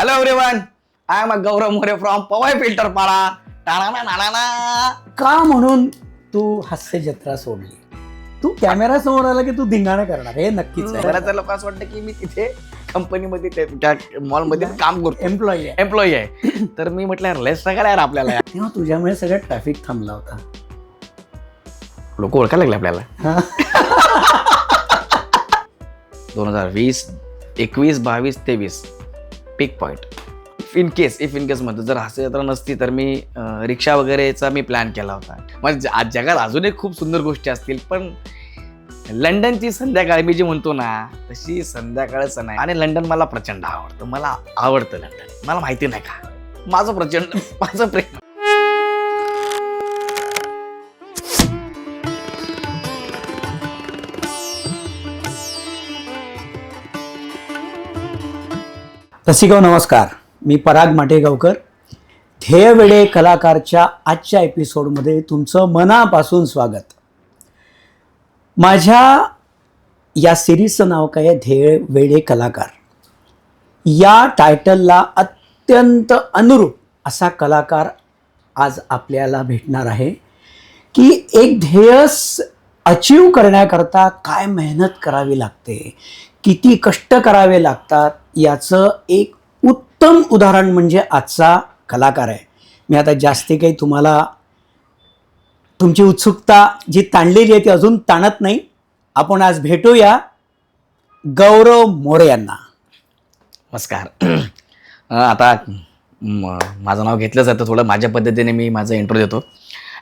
Hello everyone I am Gaurav More from Powai Filter Pada टाणा नाणा का म्हणून तू हास्य जत्रा सोडली? तू कॅमेरा समोर आला की तू धिंगाणा करणार? हे नक्कीच बऱ्याच लोक असं वाटतं की मी तिथे कंपनीमध्ये ते- त्या मॉलमध्ये काम करतो. एम्प्लॉई आहे. एम्प्लॉई आहे. तर मी म्हटलं यार लेस नका यार आपल्याला. तेव्हा तुझ्यामुळे सगळं ट्रॅफिक थांबला होता. लोक ओळखायला लागले आपल्याला. हा. दोन हजार वीस एकवीस बावीस तेवीस. Pick point in case if in case म्हणतो जर हास्य नसती तर मी रिक्षा वगैरेचा मी प्लॅन केला होता. म्हणजे आज जगात अजूनही खूप सुंदर गोष्टी असतील पण लंडनची संध्याकाळ मी जी म्हणतो ना तशी संध्याकाळच नाही. आणि लंडन मला प्रचंड आवडतं. मला आवडतं लंडन. मला माहिती नाही का? माझं प्रचंड माझं प्रेम. रसिकाव नमस्कार. मी पराग माटेगावकर. ध्येयवेडे कलाकारच्या आजच्या एपिसोडमध्ये तुमचं मनापासून स्वागत. माझ्या या सिरीजचं नाव काय आहे? ध्येय वेडे कलाकार. या टायटलला अत्यंत अनुरूप असा कलाकार आज आपल्याला भेटणार आहे की एक ध्येयस अचीव करण्याकरता काय मेहनत करावी लागते किती कष्ट करावे लागतात याचं एक उत्तम उदाहरण म्हणजे आजचा कलाकार आहे. मी आता जास्ती काही तुम्हाला तुमची उत्सुकता जी ताणलेली आहे ती अजून ताणत नाही. आपण आज भेटूया गौरव मोरे यांना. नमस्कार. आता माझं नाव घेतलं जातं थोडं. माझ्या पद्धतीने मी माझं इंट्रो देतो.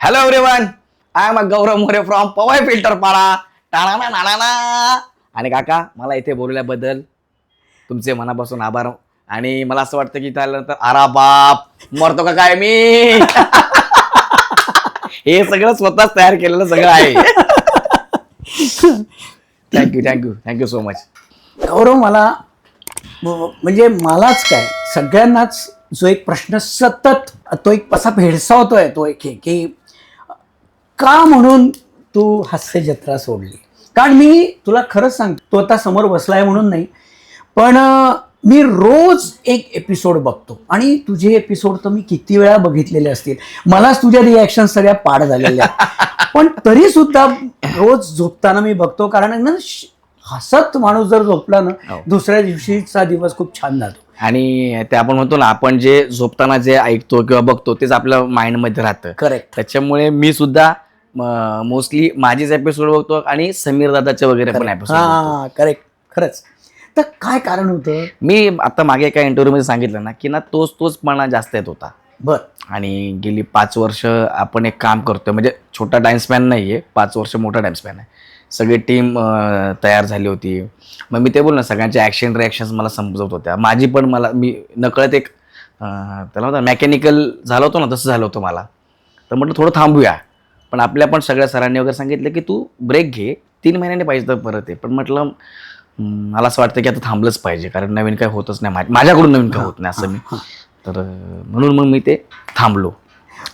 Hello everyone I am Gaurav More from Powai Filter Pada टाणा नाणा आणि काका मला इथे बोलल्याबद्दल तुमचे मनापासून आभार. आणि मला असं वाटतं की त्यानंतर आरा बाप मरतो का काय मी? हे सगळं स्वतःच तयार केलेलं सगळं आहे. Thank you thank you thank you so much Gaurav मला म्हणजे मलाच काय सगळ्यांनाच जो एक प्रश्न सतत तो एक असा भेडसावतोय तो एक हे की का म्हणून तू हास्य जत्रा सोडली? कारण मी तुला खरंच सांगतो तो आता समोर बसलाय म्हणून नाही. पण मी रोज एक एपिसोड बघतो. आणि तुझे एपिसोड तर मी किती वेळा बघितलेले असतील. मलाच तुझ्या रिॲक्शन सगळ्या पाड झालेल्या. पण तरी सुद्धा रोज झोपताना मी बघतो. कारण ना हसत माणूस जर झोपला ना हो. दुसऱ्या दिवशीचा दिवस खूप छान जातो. आणि ते आपण म्हणतो ना आपण जे झोपताना जे ऐकतो किंवा बघतो तेच आपल्या माइंडमध्ये राहतं. करेक्ट त्याच्यामुळे मी सुद्धा मोस्टली माझेच एपिसोड बघतो आणि समीर दादाचे वगैरे पण एपिसोड करेक्ट खरंच. तर काय कारण होतं? मी आता मागे एका इंटरव्ह्यू मध्ये सांगितलं ना की ना तोच तोचपणा जास्त येत होता. बर. आणि गेली पाच वर्ष आपण एक काम करतोय म्हणजे छोटा टाइम स्पॅन नाही आहे पाच वर्ष मोठा टाइम स्पॅन आहे. सगळी टीम तयार झाली होती. मग मी ते बोल ना सगळ्यांच्या ॲक्शन रिॲक्शन्स मला समजवत होत्या. माझी पण मला मी नकळत एक त्याला होतं मेकॅनिकल झालं होतं ना तसं झालं होतं मला. तर म्हटलं थोडं थांबूया. पण आपल्या पण सगळ्या सरांनी वगैरे सांगितलं की तू ब्रेक घे तीन महिन्याने पाहिजे तर परत ये. पण म्हटलं मला असं वाटतं की आता थांबलंच पाहिजे कारण नवीन काय होतच नाही. माझ्या- माझ्याकडून नवीन काय होत नाही असं मी. तर अं, म्हणून मग मी ते थांबलो.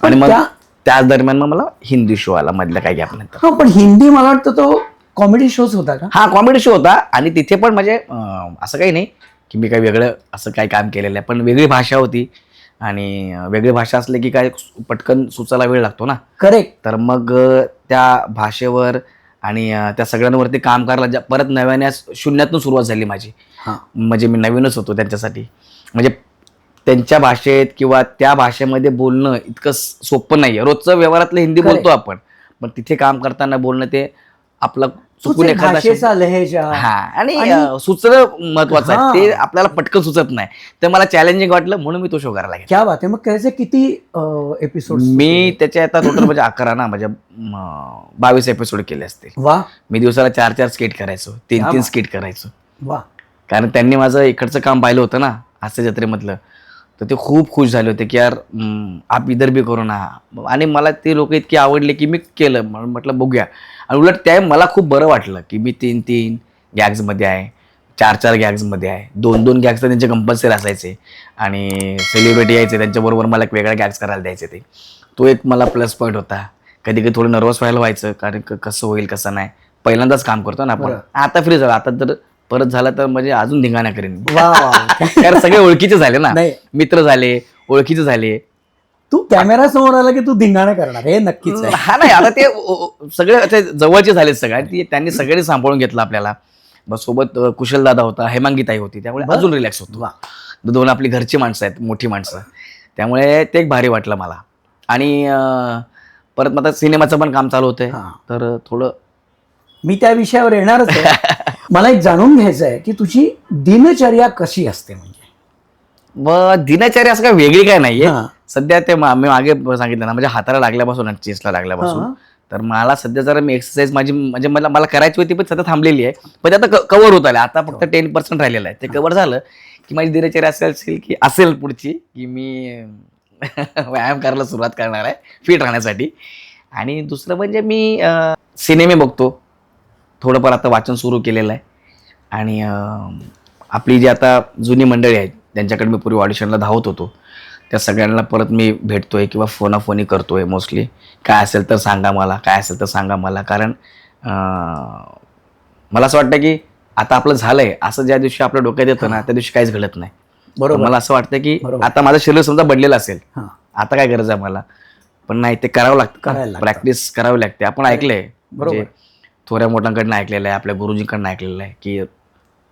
आणि मग त्या- त्याच दरम्यान मग मला हिंदी शो आला मधल्या काही गॅप नंतर हा पण हिंदी मला वाटतं तो कॉमेडी शोज होता का? हा कॉमेडी शो होता. आणि तिथे पण म्हणजे अं, असं काही नाही की मी काही वेगळं असं काही काम केलेलं आहे पण वेगळी भाषा होती. आणि अं, वेगळी भाषा असली की काय पटकन सुचायला वेळ लागतो ना. करेक्ट तर मग अं, त्या भाषेवर आणि त्या सगळ्यांवरती काम करायला ज्या- परत नव्याने शून्यातून सुरुवात झाली माझी. हा. म्हणजे मी नवीनच होतो त्यांच्यासाठी. म्हणजे त्यांच्या भाषेत किंवा त्या भाषेमध्ये बोलणं इतकं स- सोपं नाही आहे रोजचं व्यवहारातलं हिंदी Correct. बोलतो आपण. पण तिथे काम करताना बोलणं ते आपलं चुकून एखादा शब्द- भाषेचा लहेजा. हा आणि आणि- अं, सुचणं महत्वाचं हा. आहे ते आपल्याला पटकन सुचत नाही. तर मला चॅलेंजिंग वाटलं म्हणून मी तो शो करायला घेतला. क्या बात आहे. मग त्याचे किती एपिसोड मी त्याचे आता टोटल म्हणजे अकरा ना म्हणजे म, बावीस एपिसोड केले असते वा मी दिवसाला चार चार स्किट करायचो. तीन क्या तीन बात. स्किट करायचो. वा कारण त्यांनी माझं इकडचं काम पाहिलं होतं ना हास्य जत्रेमधलं. तर ते खूप खुश झाले होते की यार आप इधर बी करो ना. आणि मला ते लोक इतके आवडले की मी केलं. म्हणून म्हटलं बघूया. आणि उलट त्या मला खूप बरं वाटलं की मी तीन तीन गॅग्समध्ये आहे चार चार गॅग्समध्ये आहे दोन दोन गॅग्स तर त्यांचे कंपल्सरी असायचे. आणि सेलिब्रिटी यायचे त्यांच्याबरोबर मला एक वेगळा गॅग्स करायला द्यायचे ते. तो एक मला प्लस पॉईंट होता. कधी कधी थोडं नर्वस व्हायला व्हायचं कारण कसं होईल कसं नाही. पहिल्यांदाच काम करतो ना आपण. आता फ्री झालं. आता तर परत झालं तर म्हणजे अजून धिंगाणा करेन. वा वा कारण सगळे ओळखीचे झाले ना. नाही. मित्र झाले ओळखीचे झाले. तू कॅमेरा समोर आला की तू धिंगाणा करणार हे नक्कीच आहे. हा नाही आता ते ओ- ओ- सगळे जवळचे झाले सगळे आणि ती- त्यांनी सगळ्यांनी सांभाळून घेतलं आपल्याला. बस सोबत कुशल दादा होता हेमांगीताई होती त्यामुळे बरं. अजून रिलॅक्स होतो. वा. दोन आपली घरची माणसं आहेत मोठी माणसं. त्यामुळे ते एक भारी वाटलं मला. आणि अं, परत मग आता सिनेमाचं पण काम चालू होतंय. हा. तर थोडं मी त्या विषयावर येणारच आहे. मला एक जाणून घ्यायचं आहे की तुझी दिनचर्या कशी असते म्हणजे? व दिनचर्या असं काय वेगळी काय नाहीये. हा. सध्या ते मा- मी मागे सांगितलं ना म्हणजे हाताला लागल्यापासून आणि चेसला लागल्यापासून. हा. तर मला सध्या जरा मी एक्सरसाइज माझी म्हणजे मला मला करायची होती पण सध्या थांबलेली आहे. पण ते आता कव्हर होत आले आता फक्त टेन पर्सेंट राहिलेलं आहे. ते कव्हर झालं की माझी दिनचर्या असेल असेल की असेल पुढची की मी व्यायाम करायला सुरुवात करणार आहे फिट राहण्यासाठी. आणि दुसरं म्हणजे मी अं, सिनेमे बघतो. थोडंफार आता वाचन सुरू केलेलं आहे. आणि आपली जी आता जुनी मंडळी आहेत त्यांच्याकडे मी पूर्वी ऑडिशनला धावत होतो त्या सगळ्यांना परत मी भेटतोय किंवा फोनाफोनी करतोय मोस्टली काय असेल तर सांगा मला काय असेल तर सांगा मला. कारण मला असं वाटतं की आता आपलं झालंय. असं ज्या दिवशी आपल्या डोक्यात येतं ना त्या दिवशी काहीच घडत नाही. बरोबर. मला असं वाटतं की. आता माझं शरीर समजा बदलेलं असेल आता काय गरज आहे मला? पण नाही ते करावं लागतं. लागतं. प्रॅक्टिस करावी लागते. आपण ऐकलंय. बरोबर. थोड्या मोठ्यांकडनं ऐकलेलं आहे आपल्या गुरुजींकडनं ऐकलेलं आहे की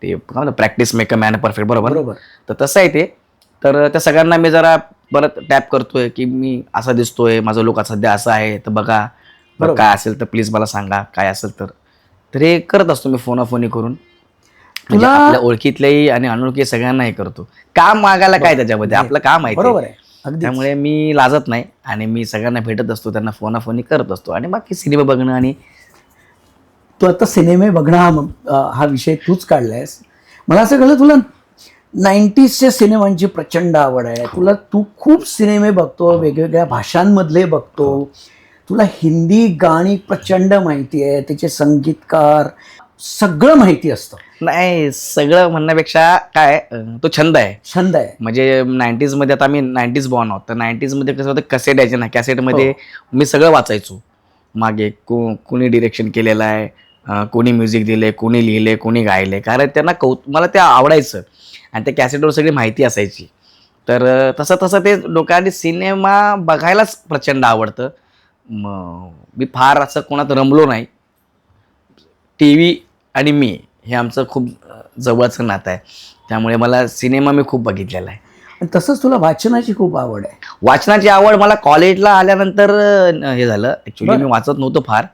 ते काय practice make a man perfect बरोबर? बरोबर. तर तसं आहे ते. तर त्या सगळ्यांना मी जरा परत टॅप करतोय की मी असा दिसतोय माझं लोक सध्या असं आहे तर बघा. बरं काय असेल तर प्लीज मला सांगा काय असेल तर. तर हे करत असतो मी फोनाफोनी करून. म्हणजे तुला- आपल्या ओळखीतलेही आणि अनोळखी सगळ्यांनाही करतो. काम मागायला काय त्याच्यामध्ये? आपलं काम आहे ते. बरोबर आहे. अगदी त्यामुळे मी लाजत नाही आणि मी सगळ्यांना भेटत असतो त्यांना फोनाफोनी करत असतो. आणि बाकी सिनेमा बघणं आणि तू आता सिनेमे बघणं हा हा विषय तूच काढलायस. मला असं कळलं तुला नाईन्टीजच्या सिनेमांची प्रचंड आवड आहे. तुला तू खूप सिनेमे बघतो वेगवेगळ्या भाषांमधले बघतो. तुला हिंदी गाणी प्रचंड माहिती आहे त्याचे संगीतकार सगळं माहिती असतं. नाही सगळं म्हणण्यापेक्षा काय तो छंद आहे. छंद आहे. म्हणजे नाईन्टीजमध्ये आता आम्ही नाईन्टीज बॉर्न आहोत. तर नाईन्टीजमध्ये कसं होतं कसेट यायचे ना कॅसेटमध्ये मी सगळं वाचायचो. मागे को कोणी डिरेक्शन केलेलं आहे कोणी म्युझिक दिले कोणी लिहिले कोणी गायले कारण त्यांना कौ मला ते आवडायचं. आणि त्या कॅसेटवर सगळी माहिती असायची. तर तसं तसं ते लोकांनी सिनेमा बघायलाच प्रचंड आवडतं. मग मी फार असं कोणात रमलो नाही. टी व्ही आणि मी हे आमचं खूप जवळचं नातं आहे. त्यामुळे मला सिनेमा मी खूप बघितलेला आहे. आणि तसंच तुला वाचनाची खूप आवड आहे. वाचनाची आवड मला कॉलेजला आल्यानंतर हे झालं. ॲक्च्युली मी वाचत नव्हतो फार.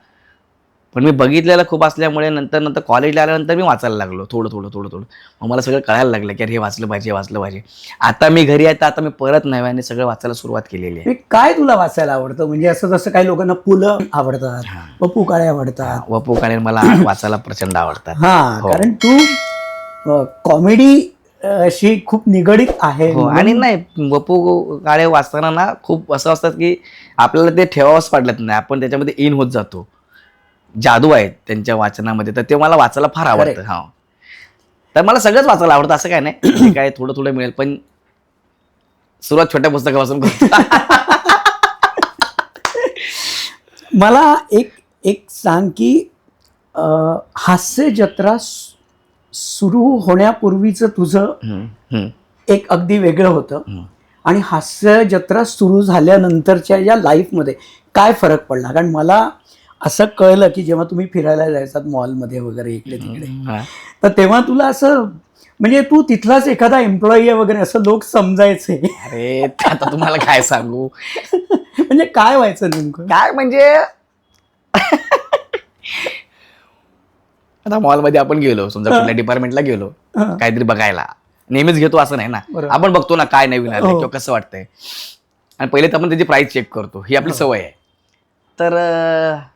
पण मी बघितलेलं खूप असल्यामुळे नंतर नंतर कॉलेजला आल्यानंतर मी वाचायला लागलो. थोडं थोडं थोडं थोडं. मग मला सगळं कळायला लागलं की अरे हे वाचलं पाहिजे वाचलं पाहिजे. आता मी घरी आहे तर आता मी परत नव्याने सगळं वाचायला सुरुवात केलेली आहे. काय तुला वाचायला आवडतं? म्हणजे असं जसं काही लोकांना पुलं आवडतात पप्पू काळे आवडतात. वपू काळे मला वाचायला प्रचंड आवडतात. हा हो. कारण तू कॉमेडी अशी खूप निगडीत आहे. हो आणि नाही वपू काळे वाचताना ना खूप असं असतात की आपल्याला ते ठेवावंच वाटत नाही. आपण त्याच्यामध्ये इन होत जातो. जादू आहे त्यांच्या वाचनामध्ये. तर ते मला वाचायला फार आवडतं. हा. तर मला सगळंच वाचायला आवडतं असं काय नाही. काय थोडं थोडं मिळेल पण सुरुवात छोट्या पुस्तकापासून करतो. मला एक एक सांग की हास्य जत्रा सुरू होण्यापूर्वीचं तुझं एक अगदी वेगळं होतं. आणि हास्य जत्रा सुरू झाल्यानंतरच्या या लाईफमध्ये काय फरक पडला? कारण मला असं कळलं की जेव्हा तुम्ही फिरायला जायचात मॉलमध्ये वगैरे इकडे तिकडे हा. तर तेव्हा तुला असं म्हणजे तू तिथलाच एखादा एम्प्लॉई आहे वगैरे असं लोक समजायचे. अरे आता तुम्हाला काय सांगू? म्हणजे काय व्हायचं नेमकं? काय म्हणजे? आता मॉलमध्ये आपण गेलो समजा कुठल्या डिपार्टमेंटला गेलो हा. काहीतरी बघायला. नेहमीच घेतो असं नाही ना. आपण बघतो ना काय नवीन आलं हो. किंवा कसं वाटतंय. आणि पहिले तर आपण त्याची प्राइस चेक करतो. ही आपली सवय आहे. तर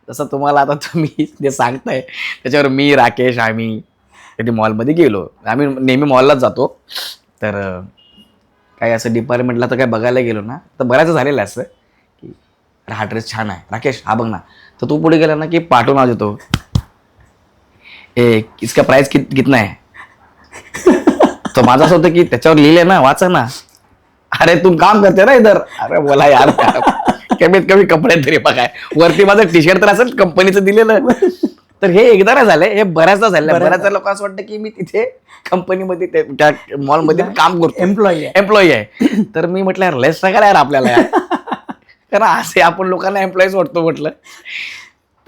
जसं तुम्हाला आता तुम्ही जे सांगताय त्याच्यावर मी राकेश आम्ही कधी मॉलमध्ये गेलो. आम्ही नेहमी मॉललाच जातो. तर काही असं डिपार्टमेंटला तर काय बघायला गेलो ना तर बऱ्याच झालेलं आहे असं की अरे हा ड्रेस छान आहे. राकेश हा बघ ना. तर तू पुढे गेला ना की पाठवून आज येतो ए इसका प्राईस कित कितना आहे तो माझं असं होतं की त्याच्यावर लिहिले ना वाचा ना. अरे तू काम करते ना इधर. अरे बोला यार. कमीत कमी कपडे तरी बघाय. वरती माझं टी शर्ट तर असेल कंपनीचं दिलेलं. तर हे एकदा झालंय हे बऱ्याचदा झालं बऱ्याचदा. लोक असं वाटतं की मी तिथे कंपनीमध्ये त्या मॉलमध्ये काम करतो एम्प्लॉई आहे. एम्प्लॉई आहे. तर मी म्हटलं यार लेस टाकायला यार आपल्याला. कारण असे आपण लोकांना एम्प्लॉईज वाटतो म्हटलं.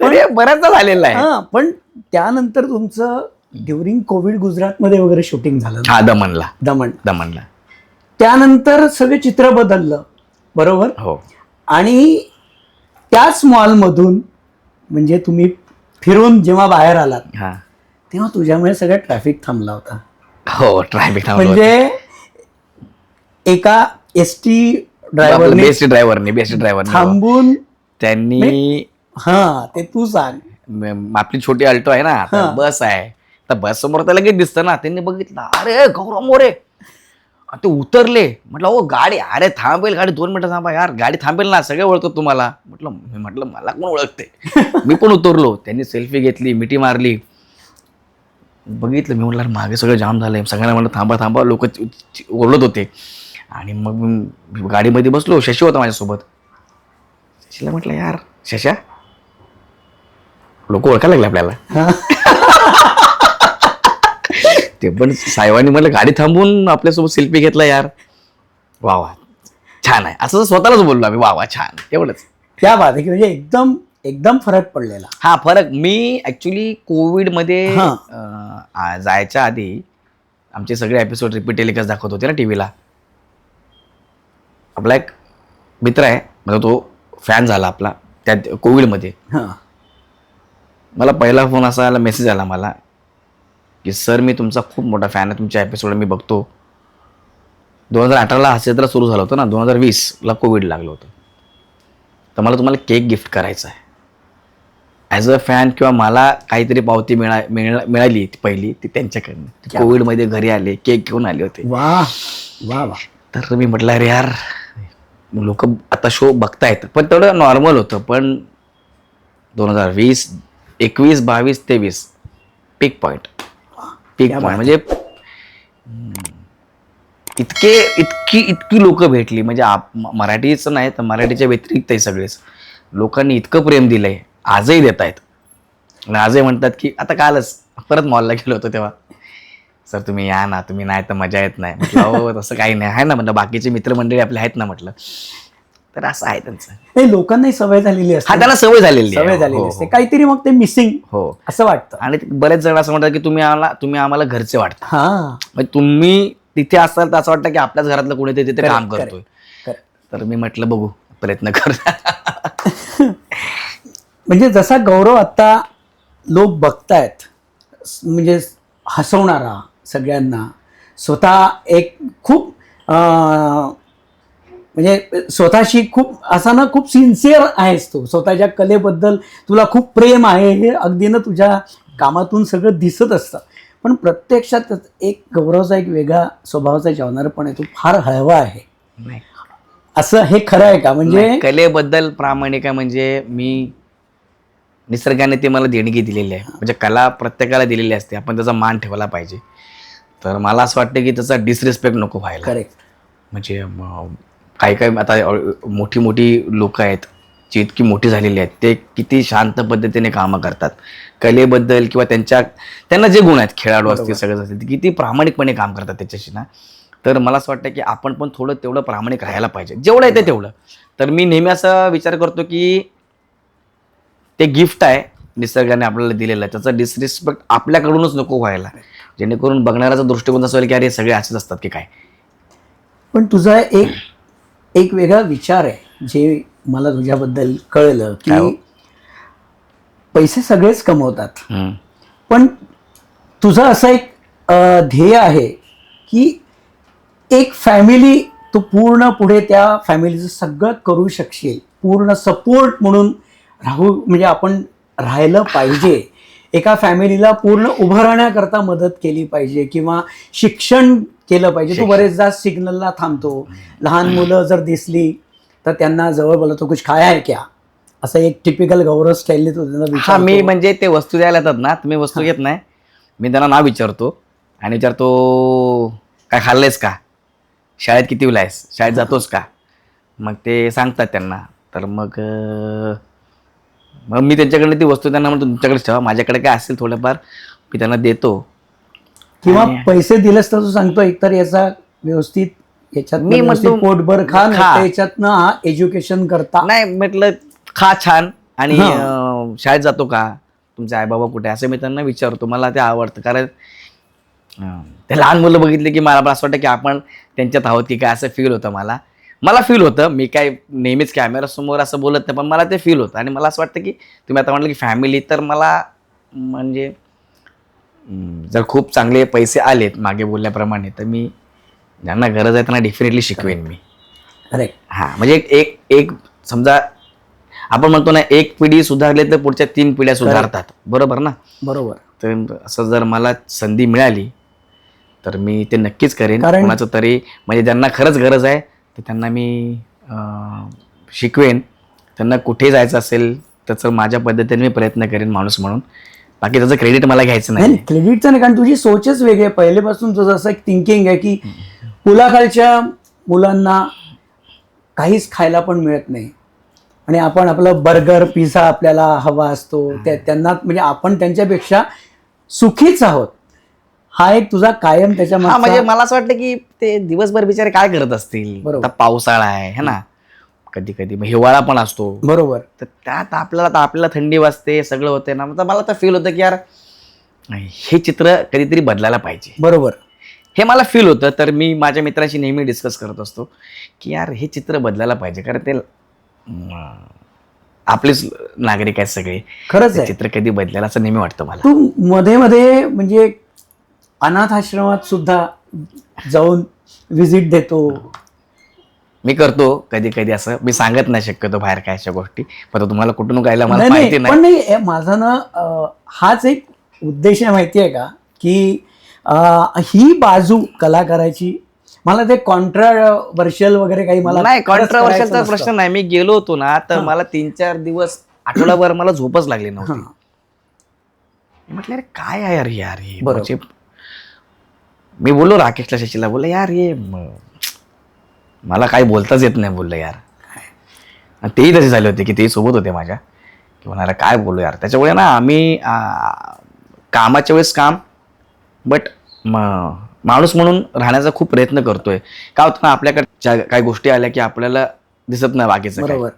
तर हे बऱ्याचदा झालेलं आहे. हा पण त्यानंतर तुमचं ड्युरिंग कोविड गुजरातमध्ये वगैरे शूटिंग झालं ना? हा दमनला. दमण दमनला. त्यानंतर सगळे चित्र बदललं. बरोबर? हो. आणि त्याच मॉलमधून म्हणजे तुम्ही फिरून जेव्हा बाहेर आलात हा. तेव्हा तुझ्यामुळे सगळं ट्रॅफिक थांबला होता. हो ट्रॅफिक म्हणजे एका एस टी ड्रायव्हरने बेस्ट ड्रायव्हरने बेस्ट ड्रायव्हरने थांबून त्यांनी हा ते तू सांग. म- आपली छोटी अल्टो आहे ना तर हा. बस आहे. तर बस समोर तर लगेच दिसतं ना त्यांनी बघितलं अरे गौरव मोरे ते उतरले. म्हटलं हो गाडी अरे थांबेल गाडी दोन मिनटं थांबा यार गाडी थांबेल ना सगळे ओळखतो तुम्हाला. म्हटलं मी म्हटलं मला कोण ओळखते? मी पण उतरलो. त्यांनी सेल्फी घेतली मिठी मारली. बघितलं मी म्हटलं मागे सगळं जाम झालं सगळ्यांना म्हटलं थांबा थांबा. लोक ओरडत होते. आणि मग मी गाडीमध्ये बसलो. शशी होता माझ्यासोबत. शशीला म्हटलं यार शशा? लोक ओळखायला लागले आपल्याला. ते. पण साहेबांनी म्हटलं गाडी थांबवून आपल्यासोबत सेल्फी घेतला यार. वा वा. छान आहे. असं स्वतःलाच बोललो आम्ही. वा वा छान. एवढंच त्या बात आहे की म्हणजे एकदम एकदम फरक पडलेला. हा फरक. मी ऍक्च्युली कोविडमध्ये हा. अं, आ- जायच्या आधी आमचे सगळे एपिसोड रिपीट टेलिकास्ट दाखवत होते ना टी व्हीला आपला एक मित्र आहे. म्हणजे तो फॅन झाला आपला. त्यात कोविडमध्ये हा. मला पहिला फोन असा आला मेसेज आला मला. की सर मी तुमचा खूप मोठा फॅन आहे तुमच्या एपिसोड मी बघतो. दोन हजार अठराला हा क्षेत्र सुरू झालं होतं ना दोन हजार वीसला कोविड लागलं होतं. तर मला तुम्हाला केक गिफ्ट करायचा आहे. ॲज अ फॅन किंवा मला काहीतरी पावती मिळा मिळा मिळाली ती पहिली ती त्यांच्याकडनं. कोविडमध्ये घरी आले केक घेऊन आले होते. वा वा वा तर मी म्हटलं अरे यार लोक आता शो बघतायत. पण तेवढं नॉर्मल होतं पण दोन हजार वीस एकवीस बावीस तेवीस पीक पॉईंट पीक पॉईंट म्हणजे इतके इतकी इतकी लोक भेटली. म्हणजे मराठीचं नाही तर मराठीच्या व्यतिरिक्त आहे सगळेच. लोकांनी इतकं प्रेम दिलंय. आजही देत आहेत आणि आजही म्हणतात की आता कालच परत मॉलला गेलो होतो तेव्हा. सर तुम्ही या ना. तुम्ही नाही तर मजा येत नाही. म्हटलं हो तसं काही नाही. आहे ना म्हटलं बाकीचे मित्रमंडळी आपले आहेत ना म्हटलं. तर असं आहे त्यांचं. नाही लोकांनाही सवय झालेली हा असते. त्यांना सवय झालेली आहे. सवय हो, झालेली हो, असते. काहीतरी मग ते मिसिंग हो. असं वाटतं. आणि बरेच जण असं म्हणतात की तुम्ही आम्हाला तुम्ही आम्हाला घरचे वाटता. हा. म्हणजे तुम्ही तिथे असाल तर असं वाटतं की आपल्याच घरातलं कोणीतरी तिथे Correct, काम करतोय. correct. तर मी म्हटलं बघू प्रयत्न कर. म्हणजे जसा गौरव आता लोक बघतायत स- म्हणजे हसवणारा सगळ्यांना स्वतः एक खूप अं, म्हणजे स्वतःशी खूप असा ना खूप सिन्सिअर आहेस तू. स्वतःच्या कलेबद्दल तुला खूप प्रेम आहे हे अगदी ना तुझ्या कामातून सगळं दिसत असतं. पण प्रत्यक्षात एक गौरवचा एक वेगळा स्वभावाचा जवणार पण आहे. तो फार हळवा आहे. नाही. असं हे खरं आहे का? म्हणजे कलेबद्दल प्रामाणिक आहे. म्हणजे मी निसर्गाने ते मला देणगी दिलेली आहे. म्हणजे कला प्रत्येकाला दिलेली असते. आपण त्याचा मान ठेवला पाहिजे. तर मला असं वाटतं की त्याचा डिसरिस्पेक्ट नको व्हायला. करेक्ट म्हणजे काही काही आता मोठी मोठी लोक आहेत जी इतकी मोठी झालेली आहेत ते किती शांत पद्धतीने कामं करतात. कलेबद्दल किंवा त्यांच्या त्यांना जे गुण आहेत खेळाडू असतील सगळं असतील ते किती प्रामाणिकपणे काम करतात त्याच्याशी ना. तर मला असं वाटतं की आपण पण थोडं तेवढं प्रामाणिक राहायला पाहिजे. जेवढं येते तेवढं. तर मी नेहमी असा विचार करतो की ते गिफ्ट आहे निसर्गाने आपल्याला दिलेलं आहे. त्याचा डिसरिस्पेक्ट आपल्याकडूनच नको व्हायला. जेणेकरून बघणाऱ्याचा दृष्टिकोन असा होईल की अरे सगळे असेच असतात की काय? पण तुझा एक एक वेगळा विचार आहे जे मला तुझ्याबद्दल कळलं काय हो? की पैसे सगळेच कमवतात. पण तुझं असं एक ध्येय आहे की एक फॅमिली तू पूर्ण पुढे त्या फॅमिलीचं सगळं करू शकशील पूर्ण सपोर्ट म्हणून राहू म्हणजे आपण राहिलं पाहिजे एका फॅमिलीला पूर्ण उभं राहण्याकरता मदत केली पाहिजे किंवा शिक्षण केलं पाहिजे. तू. बरेचदा सिग्नलला थांबतो. लहान मुलं जर दिसली तर त्यांना जवळ बोलतो कुछ खाया है क्या? असं एक टिपिकल गौरव त्यांना हा मी. म्हणजे ते वस्तू द्यायला येतात ना तुम्ही वस्तू घेत नाही. मी त्यांना नाव विचारतो आणि विचारतो काय खाल्लंयस का? शाळेत किती आहेस? शाळेत जातोस का? मग ते सांगतात त्यांना. तर मग मग मी त्यांच्याकडे ती वस्तू त्यांना म्हणतो तुमच्याकडेच ठेवा माझ्याकडे काय असेल थोडंफार मी त्यांना देतो. किंवा पैसे दिलेस तर तू सांगतो एकतर याचा व्यवस्थित याच्यात मी म्हणतो, पोटभर खा याच्यातनं हा एज्युकेशन करता. नाही म्हटलं खा छान. आणि शाळेत जातो का? तुमचे आई बाबा कुठे? असं मी त्यांना विचारतो. मला ते आवडतं. कारण ते लहान मुलं बघितले की मला असं वाटतं की आपण त्यांच्यात आहोत की काय असं फील होतं मला. मला फील होतं. मी काय नेहमीच कॅमेरासमोर असं बोलत नाही पण मला ते फील होतं. आणि मला असं वाटतं की तुम्ही आता म्हटलं की फॅमिली तर मला म्हणजे जर खूप चांगले पैसे आलेत मागे बोलल्याप्रमाणे तर मी ज्यांना गरज आहे त्यांना डेफिनेटली शिकवेन मी. करेक्ट हा म्हणजे एक एक एक समजा आपण म्हणतो ना एक पिढी सुधारली तर पुढच्या तीन पिढ्या सुधारतात. बरोबर ना? बरोबर. तर असं जर मला संधी मिळाली तर मी ते नक्कीच करेन. कोणाचं तरी म्हणजे ज्यांना खरंच गरज आहे तर त्यांना मी शिकवेन. त्यांना कुठे जायचं असेल त्याचं माझ्या पद्धतीने मी प्रयत्न करेन माणूस म्हणून. बाकी त्याचं क्रेडिट मला घ्यायचं नाही क्रेडिटचं नाही कारण तुझी सोचच वेगळी आहे. पहिलेपासून तुझं असं एक थिंकिंग आहे की मुलाखालच्या मुलांना काहीच खायला पण मिळत नाही. आणि आपण आपलं बर्गर पिझ्झा आपल्याला हवा असतो त्या त्यांना म्हणजे आपण त्यांच्यापेक्षा सुखीच आहोत. हा एक तुझा कायम त्याच्या म्हणजे मला असं वाटतं की ते दिवसभर बिचारे काय करत असतील? पावसाळा आहे है ना? कधी कधी. मग हिवाळा पण असतो. बरोबर. तर त्यात आपल्याला आपल्याला थंडी वाजते सगळं होते ना. तर मला तर फील होतं की यार हे चित्र कधीतरी बदलायला पाहिजे. बरोबर. हे मला फील होतं तर मी माझ्या मित्राशी नेहमी डिस्कस करत असतो की यार हे चित्र बदलायला पाहिजे. कारण ते आपलेच नागरिक आहेत सगळे. खरंच चित्र कधी बदलेल असं नेहमी वाटतं मला. तू मध्ये मध्ये म्हणजे अनाथ आश्रमात सुद्धा जाऊन व्हिजिट देतो. मी करतो कधी कधी असं. मी सांगत नाही शक्यतो बाहेर काय अशा गोष्टी. पण तुम्हाला कुठून गायला मला माहिती नाही. हे माझा ना हाच एक उद्देश आहे माहिती आहे का? की ही बाजू कलाकाराची मला ते कॉन्ट्रावर्शियल वगैरे काही मला नाही कॉन्ट्रावर्शियलचा प्रश्न. नाही. मी गेलो होतो ना तर मला तीन चार दिवस आठवडाभर मला झोपच लागली नव्हती. म्हटलं अरे काय आहे यार हे यार हे. म्हणजे मी बोललो राकेशला शशीला बोललो यार हे मला काही बोलताच येत नाही बोललं यार. आणि तेही तसे झाले होते की तेही सोबत होते माझ्या. की म्हणाला काय बोलू यार? त्याच्यामुळे ना आम्ही कामाच्या वेळेस काम बट माणूस म्हणून राहण्याचा खूप प्रयत्न करतोय. का होतं ना आपल्याकडे काही गोष्टी आल्या की आपल्याला दिसत नाही बाकीचं. बरोबर.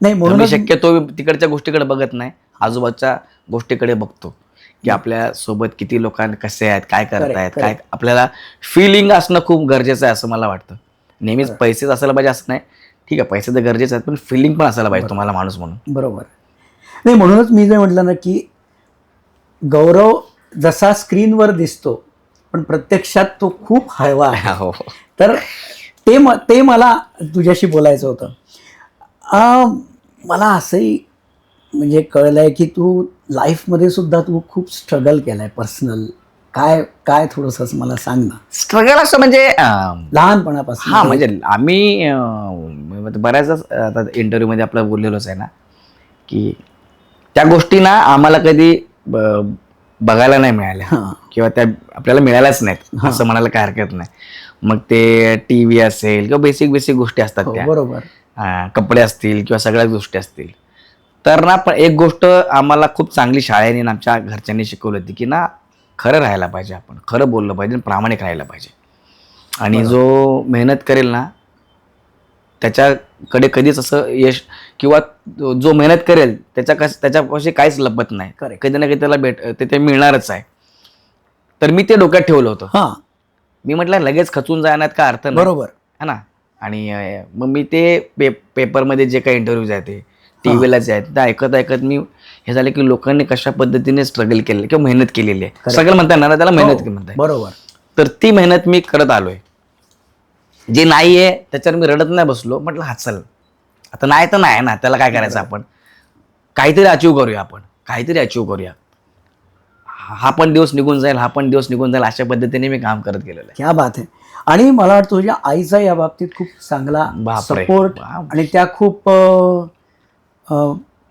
नाही म्हणून शक्यतो तिकडच्या गोष्टीकडे बघत नाही. आजूबाजूच्या गोष्टीकडे बघतो. की आपल्यासोबत किती लोकांना कसे आहेत काय करतायत. काय आपल्याला फिलिंग असणं खूप गरजेचं आहे असं मला वाटतं. नेहमीच पैसेच असायला पाहिजे असं नाही. ठीक आहे पैसे तर गरजेचे आहेत पण फिलिंग पण असायला पाहिजे तुम्हाला माणूस म्हणून. बरोबर. नाही म्हणूनच मी जे म्हटलं ना की गौरव जसा स्क्रीनवर दिसतो पण प्रत्यक्षात तो खूप हळवा आहे. हो. तर ते म ते मला तुझ्याशी बोलायचं होतं. मला असंही म्हणजे कळलं आहे की तू लाईफमध्ये सुद्धा तू खूप स्ट्रगल केलं आहे पर्सनल काय काय थोडंसं मला सांग ना. स्ट्रगल असं म्हणजे अं, लहानपणापासून. हा म्हणजे आम्ही अं, म्हणजे बऱ्याच आता इंटरव्ह्यू मध्ये आपलं बोललेलोच आहे ना की त्या गोष्टी ना आम्हाला कधी ब- बघायला नाही मिळाल्या. हां. किंवा त्या आपल्याला मिळाल्याच नाहीत असं म्हणायला काय हरकत नाही. मग ते टी व्ही असेल किंवा बेसिक बेसिक गोष्टी असतात हो, त्या. बरोबर. अं, कपडे असतील किंवा सगळ्याच गोष्टी असतील. तर ना पण एक गोष्ट आम्हाला खूप चांगली शाळेने आणि आमच्या घरच्यांनी शिकवली होती की ना खरं राहायला पाहिजे आपण खरं बोललं पाहिजे आणि प्रामाणिक राहायला पाहिजे. आणि जो मेहनत करेल ना त्याच्याकडे कधीच असं यश किंवा जो मेहनत करेल त्याच्या कस त्याच्यापाशी काहीच लपत नाही. कधी ना कधी त्याला भेट ते ते मिळणारच आहे. तर मी ते डोक्यात ठेवलं होतं. हां. मी म्हटलं लगेच खचून जाण्यात का अर्थ नाही. बरोबर. है ना? आणि मग मी ते पे पेपरमध्ये जे काही इंटरव्ह्यूज आहेत ते टी व्हीलाच आहेत ते ऐकत ऐकत मी हे झालं की लोकांनी कशा पद्धतीने स्ट्रगल केलं किंवा मेहनत केलेली आहे. स्ट्रगल म्हणता येणार त्याला मेहनत हो, म्हणताय बरोबर. तर ती मेहनत मी करत आलोय. जे नाही आहे त्याच्यावर मी रडत नाही बसलो म्हटलं हा चल. आता नाही तर नाही ना त्याला काय करायचं आपण? काहीतरी अचीव करूया आपण. काहीतरी अचीव करूया. हा पण दिवस निघून जाईल हा पण दिवस निघून जाईल अशा पद्धतीने मी काम करत गेलेलो आहे. क्या बात आहे. आणि मला वाटतं तुझ्या आईचा या बाबतीत खूप चांगला. सपोर्ट. आणि त्या खूप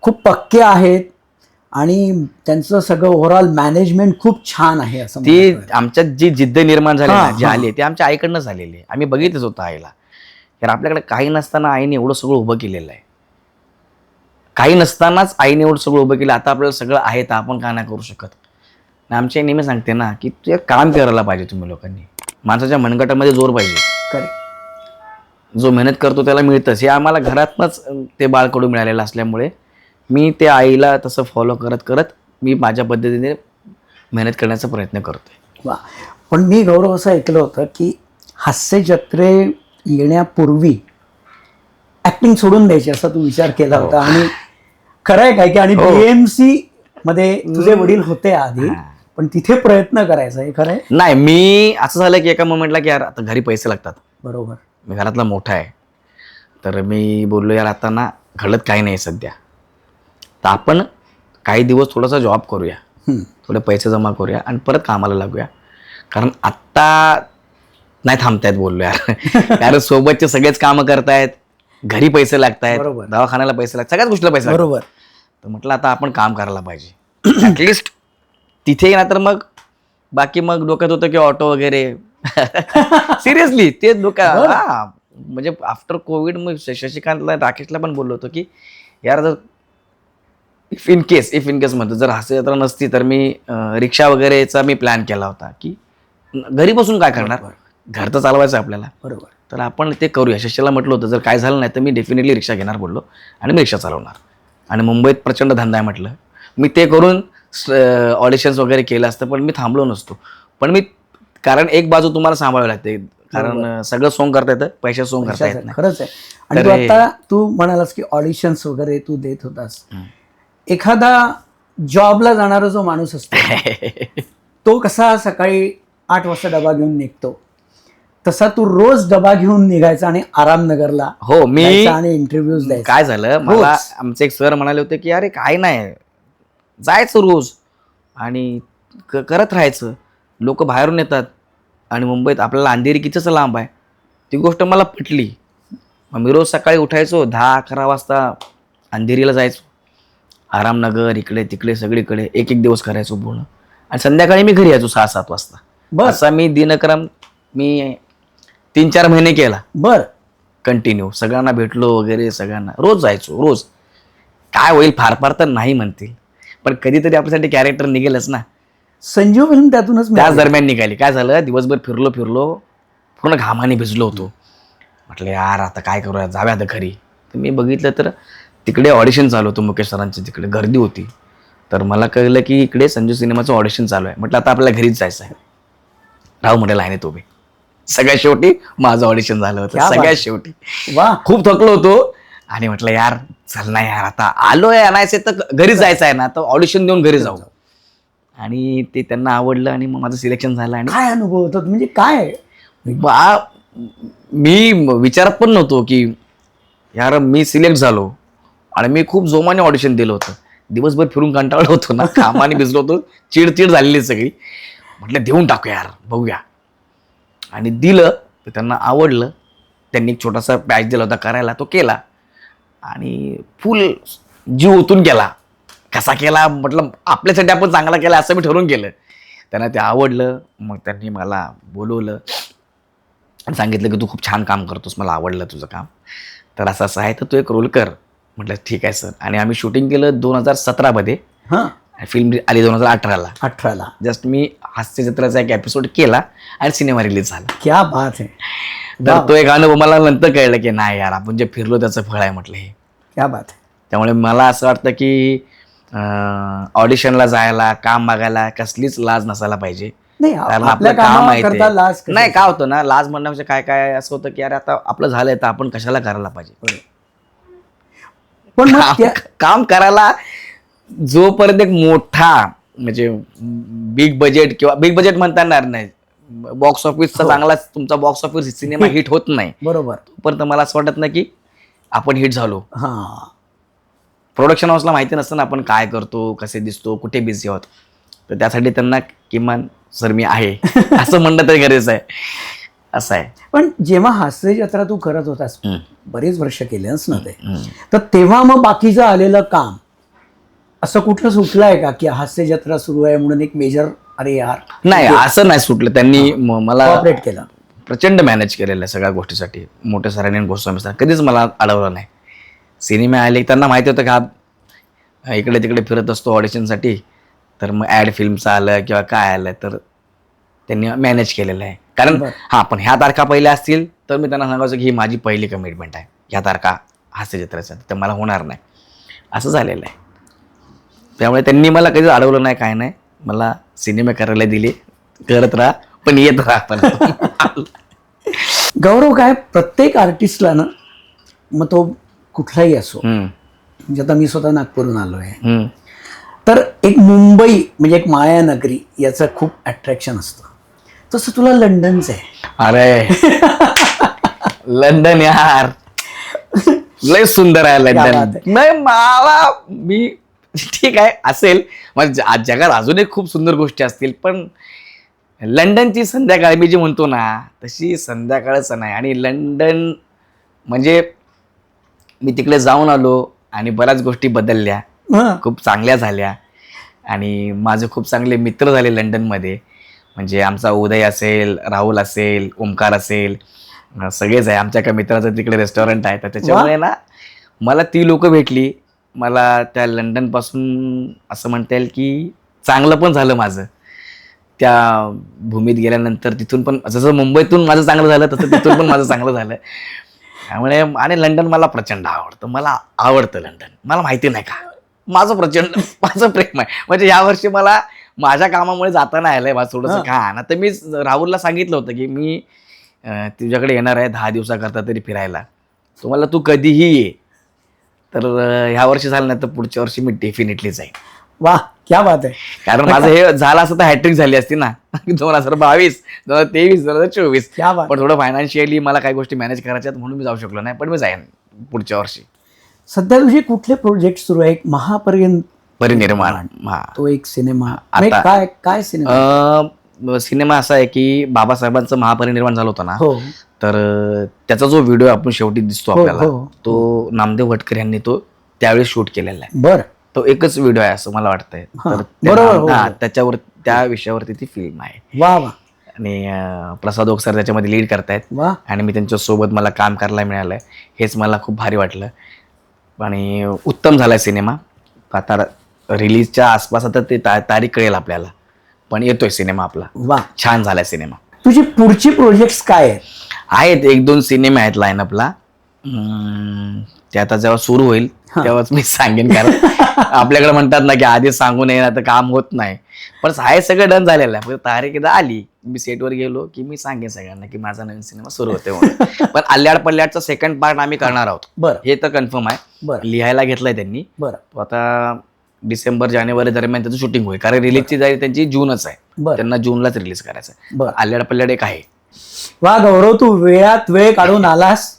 खूप पक्के आहेत. आणि त्यांचं सगळं ओव्हरऑल मॅनेजमेंट खूप छान आहे असं मला ती. आमच्यात जी जिद्द निर्माण झाली हा, ना जी हा. आली ती आमच्या आईकडनं झालेली आहे. आम्ही बघितलंच होतं आईला. कारण आपल्याकडे काही नसताना आईने एवढं सगळं उभं केलेलं आहे. काही नसतानाच आईने एवढं सगळं उभं केलं. आता आपल्याला सगळं आहे तर आपण का नाही करू शकत? आणि आमची आई नेहमी सांगते ना की तू काम करायला पाहिजे तुम्ही लोकांनी. माणसाच्या मनगटामध्ये जोर पाहिजे. जो मेहनत करतो त्याला मिळतंच. हे आम्हाला घरातनंच अं, ते बाळकडू मिळालेलं असल्यामुळे मी ते आईला तसं फॉलो करत करत मी माझ्या पद्धतीने मेहनत करण्याचा प्रयत्न करतोय. वा. पण मी गौरव असं ऐकलं होतं की हास्य जत्रे येण्यापूर्वी ऍक्टिंग सोडून द्यायची असा तू विचार केला होता. आणि खरं आहे काय की आणि हो. बीएमसी मध्ये तुझे वडील होते आधी पण तिथे प्रयत्न करायचा हे खरं आहे? नाही मी असं झालं की एका मोमेंटला की यार आता घरी पैसे लागतात. बरोबर. मी घरातला मोठा आहे. तर मी बोललो यार आता ना घडत काही नाही सध्या. तर आपण काही दिवस थोडासा जॉब करूया. थोडे पैसे जमा करूया आणि परत कामाला लागूया. कारण आत्ता नाही थांबतायत बोललो यार. कारण सोबतचे सगळेच कामं करतायत. घरी पैसे लागतायत. बरोबर. दवाखान्याला पैसे लागतात. सगळ्याच गोष्टीला पैसे बरोबर. तर म्हटलं आता आपण काम करायला पाहिजे. ॲटलिस्ट तिथे ना तर मग बाकी मग डोक्यात होतं की ऑटो वगैरे. सिरियसली ते डोक्यात. हा. म्हणजे आफ्टर कोविड मग शशिकांतला राकेशला पण बोललो होतो की यार जर if in case if in case म्हणतो जर हास्य जत्रा नसती तर मी रिक्षा वगैरेचा मी प्लॅन केला होता की घरी बसून काय करणार? घर तर चालवायचं आपल्याला. बरोबर. तर आपण ते करूया शशाला म्हटलं होतं जर काय झालं नाही तर मी डेफिनेटली रिक्षा घेणार बोललो आणि मी रिक्षा चालवणार. आणि मुंबईत प्रचंड धंदा आहे म्हटलं. मी ते करून ऑडिशन्स वगैरे केलं असतं पण मी थांबलो नसतो. पण मी कारण एक बाजू तुम्हाला सांभाळावी लागते. कारण सगळं सोंग करता येतं पैसे सोंग करता येत खरंच आहे. आणि आता तू म्हणालास की ऑडिशन्स वगैरे तू देत होतास. एखादा जॉबला जाणारा जो माणूस असतो तो कसा सकाळी आठ वाजता डबा घेऊन निघतो तसा तू रोज डबा घेऊन निघायचा आणि आरामनगरला हो मी आणि इंटरव्ह्यूज द्यायचा. काय झालं? मला आमचे एक सर म्हणाले होते की अरे काय नाही. जायचं रोज. आणि करत राहायचं. लोक बाहेरून येतात आणि मुंबईत आपल्याला अंधेरी कितीच लांब आहे. ती गोष्ट मला पटली. मग मी रोज सकाळी उठायचो दहा अकरा वाजता अंधेरीला जायचो. आरामनगर इकडे तिकडे सगळीकडे एक एक दिवस करायचो पूर्ण आणि संध्याकाळी मी घरी यायचो सहा सात वाजता. बर. असा मी दिनक्रम मी तीन चार महिने केला. बर. कंटिन्यू सगळ्यांना भेटलो वगैरे सगळ्यांना. रोज जायचो रोज. काय होईल फार फार तर नाही म्हणतील. पण कधीतरी आपल्यासाठी कॅरेक्टर निघेलच ना. संजीव फिल्म त्यातूनच त्याच मिळाली. दरम्यान निघाली. काय झालं दिवसभर फिरलो फिरलो पूर्ण घामाने भिजलो होतो. म्हटलं यार आता काय करूया? जाऊया आता घरी. तर मी बघितलं तर तिकडे ऑडिशन चालू होतं मुकेश सरांचे तिकडे. गर्दी होती. तर मला कळलं की इकडे संजू सिनेमाचं ऑडिशन चालू आहे. म्हटलं आता आपल्याला घरीच जायचं आहे. राहू म्हटलं लाईनीत उभे. सगळ्यात शेवटी माझं ऑडिशन झालं होतं. सगळ्यात शेवटी. वा. खूप थकलो होतो. आणि म्हटलं यार चल ना यार आता आलोय आणायचे तर घरी जायचं आहे ना. तर ऑडिशन देऊन घरी जाऊ. आणि ते त्यांना आवडलं आणि मग माझं सिलेक्शन झालं आणि काय अनुभव होता? म्हणजे काय? बा मी विचारत पण नव्हतो की यार मी सिलेक्ट झालो. आणि मी खूप जोमाने ऑडिशन दिलं होतं. दिवसभर फिरून कंटाळलो होतो ना कामाने भिजलो होतो चिडचिड झालेली सगळी. म्हटलं देऊन टाकू यार बघूया. आणि दिलं तर त्यांना आवडलं. त्यांनी एक छोटासा पॅच दिला होता करायला तो केला. आणि फुल जीव ओतून केला कसा केला? म्हटलं आपल्यासाठी आपण चांगला केला असं मी ठरवून केलं. त्यांना ते आवडलं. मग त्यांनी मला बोलवलं. आणि सांगितलं की तू खूप छान काम करतोस मला आवडलं तुझं काम. तर असं असं आहे तर तू एक रोल कर. म्हटलं ठीक आहे सर. आणि आम्ही शूटिंग केलं दोन हजार सतरामध्ये. हा. फिल्म आली दोन हजार अठराला. अठराला. जस्ट मी हास्य चित्राचा एक एपिसोड केला आणि सिनेमा रिलीज झाला. क्या बात आहे तर तो एक अनुभव मला नंतर कळलं की नाही यार आपण जे फिरलो त्याचं फळ आहे म्हटलं हे. क्या बात आहे त्यामुळे मला असं वाटतं की ऑडिशनला जायला काम बघायला कसलीच लाज नसायला पाहिजे. नाही कारण आपल्या आपलं काम आहे कामाकरता लाज? नाही काय होतं ना लाज म्हणण्यापेक्षा काय काय असं होतं की अरे आता आपलं झालंय तर आपण कशाला करायला पाहिजे? पण मग काम- त्या काम करायला जोपर्यंत एक मोठा म्हणजे बिग बजेट किंवा बिग बजेट म्हणता येणार नाही बॉक्स ऑफिसचा हो. चांगला तुमचा बॉक्स ऑफिस सिनेमा हिट होत नाही. बरोबर. तोपर्यंत मला असं वाटत नाही की आपण हिट झालो. हा. प्रोडक्शन हाऊसला माहिती नसतं ना आपण काय करतो कसे दिसतो कुठे बिझी आहोत. तर त्यासाठी त्यांना किमान सर मी आहे. असं म्हणणं तरी गरजेचं आहे. असं आहे. पण जेव्हा हास्य जत्रा तू करत होतास. बरेच वर्ष केलेच ना ते. तर तेव्हा मग बाकीचं आलेलं काम असं कुठलं सुटलं आहे का की हास्य जत्रा सुरू आहे म्हणून एक मेजर अरे यार नाही असं नाही सुटलं. त्यांनी मला कॉपरेट केलं. प्रचंड मॅनेज केलेलं आहे सगळ्या गोष्टीसाठी. मोठ्या सरांनी आणि गोस्वामी सर कधीच मला अडवलं नाही. सिनेमे आले त्यांना माहिती होतं की हा इकडे तिकडे फिरत असतो ऑडिशनसाठी तर मग ॲड फिल्मचं आलं किंवा काय आलं तर त्यांनी मॅनेज केलेलं आहे. कारण. हां पण ह्या तारखा पहिल्या असतील तर मी त्यांना सांगायचं की ही माझी पहिली कमिटमेंट आहे. ह्या तारखा हास्यचित्राचं तर मला होणार नाही. असं झालेलं आहे. त्यामुळे त्यांनी मला कधीच अडवलं नाही काय नाही. मला सिनेमे करायला दिले. करत राहा पण येत राहा पण. गौरव काय प्रत्येक आर्टिस्टला ना मग तो कुठलाही असो म्हणजे आता मी स्वतः नागपूरहून आलो आहे. तर एक मुंबई म्हणजे एक मायानगरी याचं खूप अट्रॅक्शन असतं. तसं तुला लंडनचं आहे. अरे. लंडन यार. लय सुंदर आहे लंडन. नाही मला मी ठीक आहे असेल. म्हणजे आज जगात अजूनही खूप सुंदर गोष्टी असतील पण लंडनची संध्याकाळ मी जी म्हणतो ना तशी संध्याकाळच नाही. आणि लंडन म्हणजे मी तिकडे जाऊन आलो आणि बऱ्याच गोष्टी बदलल्या. हं. खूप चांगल्या झाल्या. आणि माझे खूप चांगले मित्र झाले लंडनमध्ये. म्हणजे आमचा उदय असेल राहुल असेल ओमकार असेल सगळेच आहे. आमच्या एका मित्राचं तिकडे रेस्टॉरंट आहे. तर त्याच्यामुळे ना मला ती लोक भेटली. मला त्या लंडनपासून असं म्हणता येईल की चांगलं पण झालं माझं. त्या भूमीत गेल्यानंतर तिथून पण जसं मुंबईतून माझं चांगलं झालं तसं तिथून पण माझं चांगलं झालं. त्यामुळे आणि लंडन मला प्रचंड आवडतं. मला आवडतं लंडन मला माहिती नाही का? माझं प्रचंड माझं प्रेम आहे. म्हणजे यावर्षी मला माझ्या कामामुळे जाता नाही आलंय माझं थोडंसं. का ना तर मी राहुलला सांगितलं होतं की मी अं, तुझ्याकडे येणार आहे दहा दिवसाकरता तरी फिरायला. तुम्हाला तू कधीही ये. तर अं, ह्या वर्षी झालं नाही तर पुढच्या वर्षी मी डेफिनेटली जाईन. वा क्या बात आहे. कारण माझं हे झालं असं तर हॅट्रिक झाली असती ना. दोन हजार बावीस दोन हजार तेवीस दोन हजार चोवीस. क्या बात पण थोडं फायनान्शियली मला काही गोष्टी मॅनेज करायच्या आहेत म्हणून मी जाऊ शकलो नाही पण मी जाईन पुढच्या वर्षी. सध्या तुझे कुठले प्रोजेक्ट सुरू आहे? महापर्यंत परिनिर्माण. हा. तो एक सिनेमा. आता- काय काय सिनेमा? अं, सिनेमा असा आहे की बाबासाहेबांचं महापरिनिर्वाण झालं होतं ना. हो. तर अं, त्याचा जो व्हिडिओ आपण शेवटी दिसतो हो, आपल्याला हो. तो नामदेव भटकर यांनी तो त्यावेळी शूट केलेला आहे. बर. तो एकच व्हिडिओ आहे असं मला वाटतंय. हा, तर त्या बरोबर, हो, हा, हो. त्याच्यावर त्या विषयावरती ती फिल्म आहे. वा वा. आणि अं, प्रसाद ओक सर त्याच्यामध्ये लीड करतायत. वा. आणि मी त्यांच्यासोबत मला काम करायला मिळालं हेच मला खूप भारी वाटलं. आणि उत्तम झाला सिनेमा. आता रिलीजच्या आसपास आता ते ता तारीख कळेल आपल्याला. पण येतोय सिनेमा आपला. वा. छान झालाय सिनेमा. तुझी पुढची प्रोजेक्ट्स काय आहेत? आहेत एक दोन सिनेमे आहेत लाईनअपला ते आता जेव्हा सुरू होईल. तेव्हाच मी सांगेन कारण आपल्याकडे म्हणतात ना की आधीच सांगू नये ना तर काम होत नाही. पण आहे सगळं डन झालेलं आहे. फक्त तारीख एकदा आली. मी सेटवर गेलो की मी सांगेन सगळ्यांना की माझा नवीन सिनेमा सुरू होते म्हणून. पण अल्याड पल्ल्याडचा सेकंड पार्ट आम्ही करणार आहोत. बरं. हे तर कन्फर्म आहे. बरं. लिहायला घेतलंय त्यांनी. बरं. तो आता डिसेंबर जानेवारी दरम्यान त्याचं शूटिंग होईल. कारण रिलीजची तारीख त्यांची जूनच आहे. बरं. त्यांना जूनलाच रिलीज करायचं आहे. बरं. अल्याड पल्ल्याड एक आहे. वा गौरव तू वेळात वेळ काढून आलास.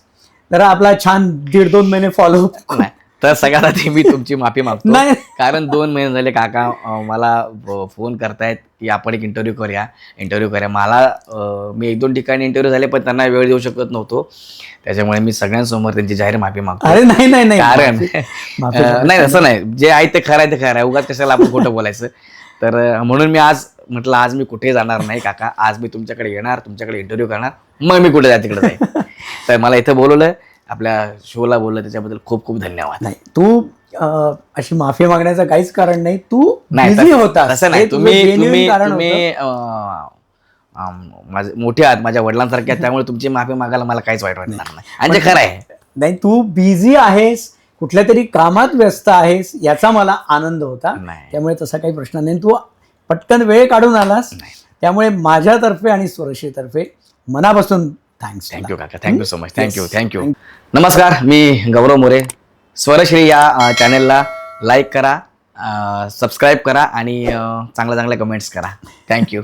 जरा आपला छान दीड दोन महिने फॉलो नाही. तर सगळ्यात आधी मी तुमची माफी मागतो. नाही. कारण दोन महिने झाले काका अं, मला फोन करतायत की आपण एक इंटरव्ह्यू करूया. इंटरव्ह्यू करूया. मला अं, मी एक दोन ठिकाणी इंटरव्ह्यू झाले पण त्यांना वेळ देऊ शकत नव्हतो. त्याच्यामुळे मी सगळ्यांसमोर त्यांची जाहीर माफी मागतो. अरे नाही नाही नाही. कारण माफी- माफी अं, नाही असं नाही. जे आहे ते खरं आहे ते खरं आहे. उगाच कशाला आपण खोटं बोलायचं? तर अं, म्हणून मी आज म्हटलं आज मी कुठे जाणार नाही काका? आज मी तुमच्याकडे येणार तुमच्याकडे इंटरव्ह्यू करणार. मग मी कुठे जाय तिकडे जाईल तर मला इथं बोलवलं. आपल्या शोला बोललं त्याच्याबद्दल खूप खूप धन्यवाद. नाही तू अशी माफी मागण्याचं काहीच कारण नाही तू नाही होता तसं नाही तुम्ही तुम्ही माझे मोठे आहात माझ्या वडिलांसारखे आहेत त्यामुळे तुमची माफी मागायला मला काहीच वाईट वाटणार नाही. आणि जे खरं आहे. नाही तू बिझी आहेस कुठल्या तरी कामात व्यस्त आहेस याचा मला आनंद होता. त्यामुळे तसा काही प्रश्न नाही. तू पटकन वेळ काढून आलास. त्यामुळे माझ्यातर्फे आणि स्वरशीतर्फे मनापासून थँक्स थँक्यू काका. Thank you so much thank you. Thank you नमस्कार मी गौरव मोरे. स्वरश्री या चॅनेलला लाईक करा सबस्क्राईब करा आणि चांगल्या चांगल्या कमेंट्स करा. थँक्यू